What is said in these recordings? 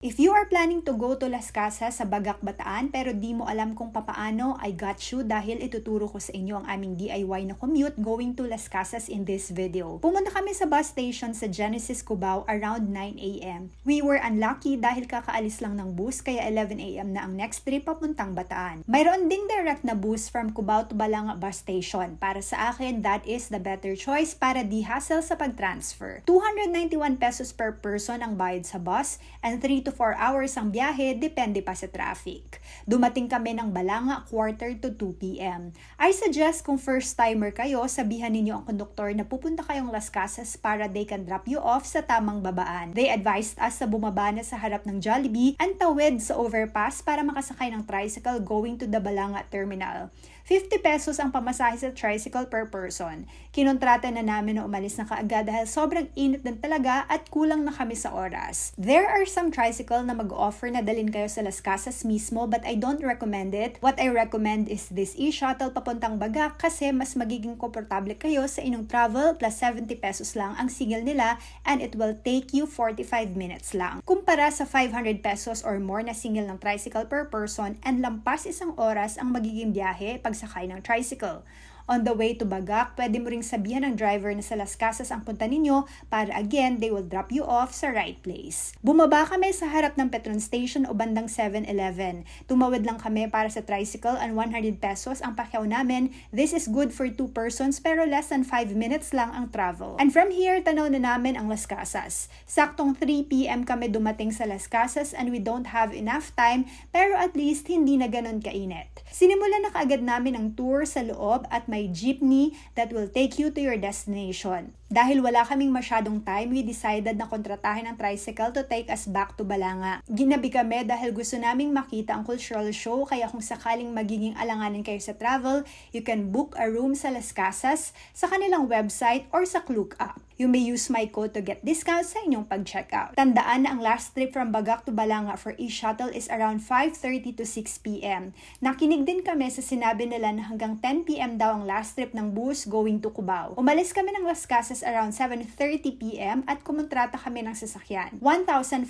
If you are planning to go to Las Casas sa Bagak Bataan pero di mo alam kung papaano, I got you dahil ituturo ko sa inyo ang aming DIY na commute going to Las Casas in this video. Pumunta kami sa bus station sa Genesis Cubao around 9am. We were unlucky dahil kakaalis lang ng bus kaya 11am na ang next trip papuntang Bataan. Mayroon ding direct na bus from Cubao to Balanga bus station. Para sa akin, that is the better choice para di hassle sa pag-transfer. 291 pesos per person ang bayad sa bus and 3 to 4 hours ang biyahe depende pa sa traffic. Dumating kami ng Balanga quarter to 2 p.m. I suggest kung first timer kayo, sabihan ninyo ang konduktor na pupunta kayong Las Casas para they can drop you off sa tamang babaan. They advised us sa bumaba na sa harap ng Jollibee and tawid sa overpass para makasakay ng tricycle going to the Balanga terminal. 50 pesos ang pamasahe sa tricycle per person. Kinontrata na namin na umalis na kaagad dahil sobrang init din talaga at kulang na kami sa oras. There are some tricycle na mag-offer na dalin kayo sa Las Casas mismo but I don't recommend it. What I recommend is this e-shuttle papuntang Bagak kasi mas magiging komportable kayo sa inyong travel plus 70 pesos lang ang single nila and it will take you 45 minutes lang. Kumpara sa 500 pesos or more na single ng tricycle per person and lampas isang oras ang magiging biyahe pagsakay ng tricycle. On the way to Bagak, pwede mo ring sabihan ng driver na sa Las Casas ang punta ninyo para again, they will drop you off sa right place. Bumaba kami sa harap ng Petron Station o bandang 7-Eleven. Tumawid lang kami para sa tricycle and 100 pesos ang pakyaw namin. This is good for 2 persons pero less than 5 minutes lang ang travel. And from here, tanaw na namin ang Las Casas. Saktong 3pm kami dumating sa Las Casas and we don't have enough time pero at least hindi na ganun kainit. Sinimulan na kaagad namin ang tour sa loob at may jeepney that will take you to your destination. Dahil wala kaming masyadong time, we decided na kontratahin ang tricycle to take us back to Balanga. Ginabi kami dahil gusto naming makita ang cultural show kaya kung sakaling magiging alanganin kayo sa travel, you can book a room sa Las Casas sa kanilang website or sa Klook app. You may use my code to get discount sa inyong pag-checkout. Tandaan na ang last trip from Bagak to Balanga for e-shuttle is around 5.30 to 6 p.m. Nakinig din kami sa sinabi nila na hanggang 10 p.m. daw ang last trip ng bus going to Cubao. Umalis kami ng Las Casas around 7.30 p.m. at kumontrata kami ng sasakyan. 1,500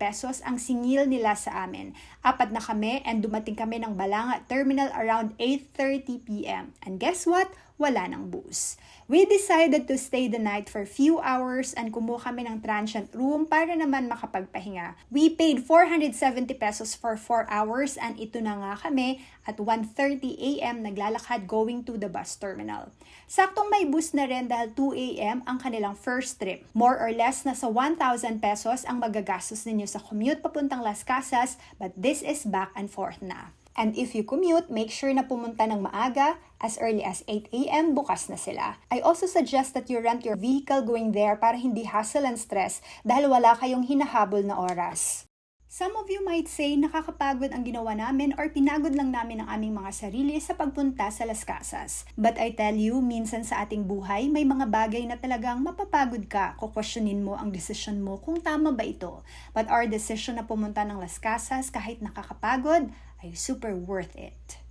pesos ang singil nila sa amin. Apat na kami and dumating kami ng Balanga Terminal around 8.30 p.m. And guess what? Wala ng bus. We decided to stay the night for few hours and kumuha kami ng transient room para naman makapagpahinga. We paid 470 pesos for 4 hours and ito na nga kami at 1.30 a.m. naglalakad going to the bus terminal. Saktong may bus na rin dahil 2 a.m. ang kanilang first trip. More or less nasa 1,000 pesos ang magagastos ninyo sa commute papuntang Las Casas but this is back and forth na. And if you commute, make sure na pumunta ng maaga, as early as 8 a.m. bukas na sila. I also suggest that you rent your vehicle going there para hindi hassle and stress dahil wala kayong hinahabol na oras. Some of you might say nakakapagod ang ginawa namin or pinagod lang namin ang aming mga sarili sa pagpunta sa Las Casas. But I tell you, minsan sa ating buhay, may mga bagay na talagang mapapagod ka. Kukwestiyonin mo ang desisyon mo kung tama ba ito. But our decision na pumunta ng Las Casas kahit nakakapagod ay super worth it.